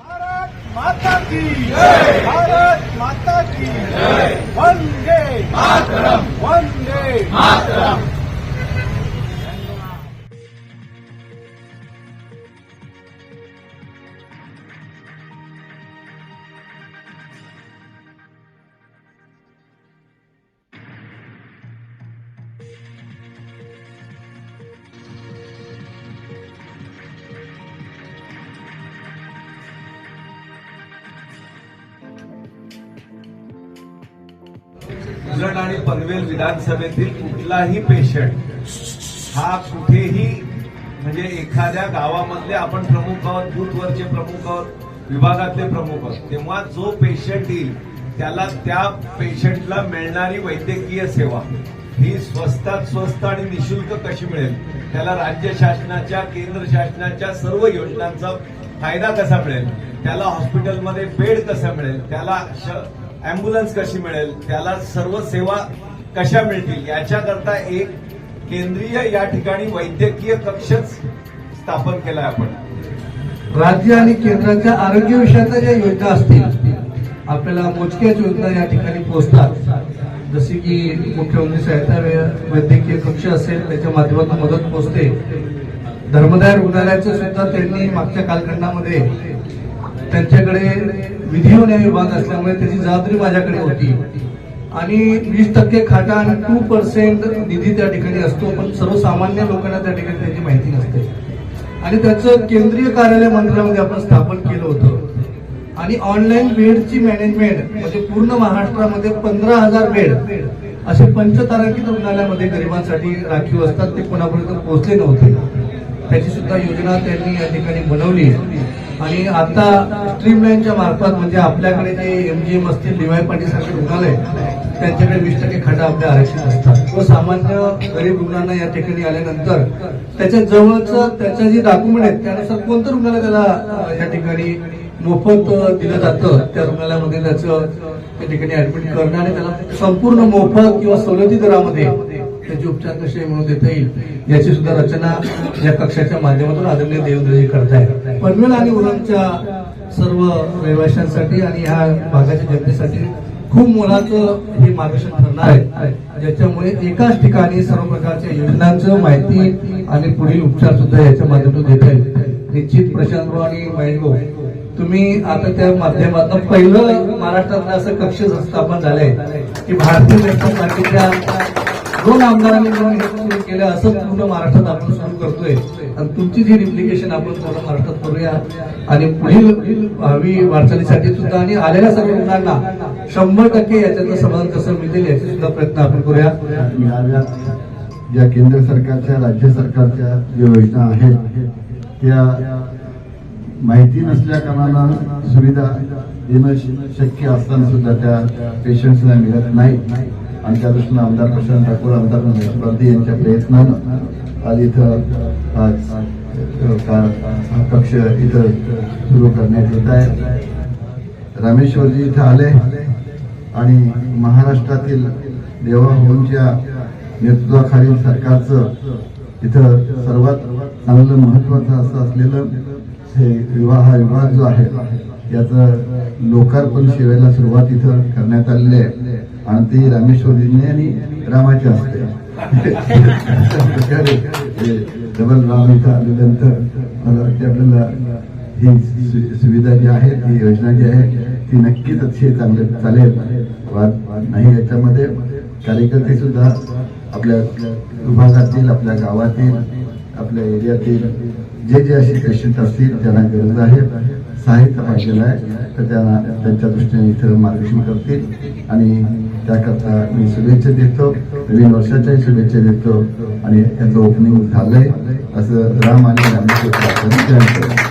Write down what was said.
भारत माता की भारत माता की वंदे वंदे उजड आणि पनवेल विधानसभेतील कुठलाही पेशंट हा कुठेही म्हणजे एखाद्या गावामधले आपण प्रमुख आहोत बूथवरचे प्रमुख आहोत विभागातले प्रमुख आहोत तेव्हा जो पेशंट येईल त्याला त्या पेशंटला मिळणारी वैद्यकीय सेवा ही स्वस्तात स्वस्त आणि निशुल्क कशी मिळेल? त्याला राज्य शासनाच्या केंद्र शासनाच्या सर्व योजनांचा फायदा कसा मिळेल? त्याला हॉस्पिटलमध्ये बेड कसा मिळेल? त्याला अँब्युलन्स कशी मिळेल? त्याला सर्व सेवा कशा मिळतील? याच्याकरता एक केंद्रीय या ठिकाणी वैद्यकीय कक्षच स्थापन केलाय आपण. राज्य आणि केंद्राच्या आरोग्य विषयाच्या ज्या योजना असतील आपल्याला मोजक्याच योजना या ठिकाणी पोहोचतात. जसे की मुख्यमंत्री सहायता वैद्यकीय कक्ष असेल त्याच्या माध्यमातून मदत पोहोचते. धर्मदाय रुग्णालयाचं सुद्धा त्यांनी मागच्या कालखंडामध्ये त्यांच्याकडे विधी विभाग असल्यामुळे त्याची जबाबदारी माझ्याकडे होती. आणि वीस टक्के खाटा आणि टू पर्सेंट निधी त्या ठिकाणी असतो पण सर्वसामान्य लोकांना त्या ठिकाणी त्याची माहिती नसते. आणि त्याचं केंद्रीय कार्यालय मंत्रालयामध्ये आपण स्थापन केलं होतं. आणि ऑनलाईन बेडची मॅनेजमेंट म्हणजे पूर्ण महाराष्ट्रामध्ये पंधरा हजार बेड असे पंचतारांकित रुग्णालयामध्ये गरिबांसाठी राखीव असतात ते कोणापर्यंत पोहोचले नव्हते. त्याची सुद्धा योजना त्यांनी या ठिकाणी बनवली. आणि आता स्ट्रीमलाईनच्या मार्फत म्हणजे आपल्याकडे जे एमजीएम असतील डीवाय पाटील सारखे रुग्णालय त्यांच्याकडे वीस टक्के खाटा आपल्या आरक्षित असतात. व सामान्य गरीब रुग्णांना या ठिकाणी आल्यानंतर त्याच्या जवळचं त्याचं जे डॉक्युमेंट आहेत त्यानुसार कोणतं रुग्णालय त्याला या ठिकाणी मोफत दिलं जातं त्या रुग्णालयामध्ये त्याचं त्या ठिकाणी ऍडमिट करणं आणि त्याला संपूर्ण मोफत किंवा सवलती दरामध्ये त्याचे उपचार कसे म्हणून देता येईल याची सुद्धा रचना या कक्षाच्या माध्यमातून आदरणीय देवेंद्रजी करताय पनवेल आणि उरणच्या सर्व रहिवाशांसाठी आणि ह्या भागाच्या जनतेसाठी खूप मोलाचं हे मार्गदर्शन ठरणार आहे. ज्याच्यामुळे एकाच ठिकाणी सर्व प्रकारच्या योजनांचं माहिती आणि पुढील उपचार सुद्धा याच्या माध्यमातून देता येईल. निश्चित प्रशांत आणि महेश भाऊ तुम्ही आता त्या माध्यमातून पहिलं महाराष्ट्रातलं असं कक्ष स्थापन झालंय की भारतीय जनता पार्टीच्या दोन आमदारांनी मिळून हे सुरू केलं असं पूर्ण महाराष्ट्रात आपण सुरू करतोय. आणि तुमची जी रिप्लिकेशन आपण पूर्ण महाराष्ट्रात करूया. आणि पुढील भावी वाटचालीसाठी सुद्धा आणि आलेल्या सर्व रुग्णांना शंभर टक्के याच्यातलं समाधान कसं मिळेल याचे सुद्धा प्रयत्न आपण करूया. मिळाल्या ज्या केंद्र सरकारच्या राज्य सरकारच्या ज्या योजना आहेत त्या माहिती नसल्या कारणानं सुविधा देणं शक्य असताना सुद्धा त्या पेशंट्सला मिळत नाही आणि त्या दृष्टीनं आमदार प्रशांत ठाकूर आमदार महेश यांच्या प्रयत्नानं आज इथं आज का- हा कक्ष इथं सुरू करण्यात येत आहे. रामेश्वरजी इथं आले आणि महाराष्ट्रातील देवाभाऊंच्या नेतृत्वाखालील सरकारचं इथं सर्वात चांगलं महत्वाचं असं असलेलं हे विवाह विभाग जो आहे याचं लोकार्पण सेवेला सुरुवात इथं करण्यात आलेली आहे. आणि ती रामेश्वरीने आणि रामाची असते. डबल राम इथं आल्यानंतर मला वाटते आपल्याला ही सुविधा जी आहे ती योजना जी आहे ती नक्कीच अतिशय चांगले चालेल. वाद वाद नाही याच्यामध्ये. कार्यकर्ते सुद्धा आपल्या विभागातील आपल्या गावातील आपल्या एरियातील जे जे असे पेशंट असतील त्यांना गरज आहे साहित्य पाहिजे आहे. तर त्यांना त्यांच्या दृष्टीने इथं मार्गदर्शन करतील. आणि त्याकरता मी शुभेच्छा देतो. नवीन वर्षाच्याही शुभेच्छा देतो. आणि याचं ओपनिंग झालंय. असं राम आणि रामेश्वर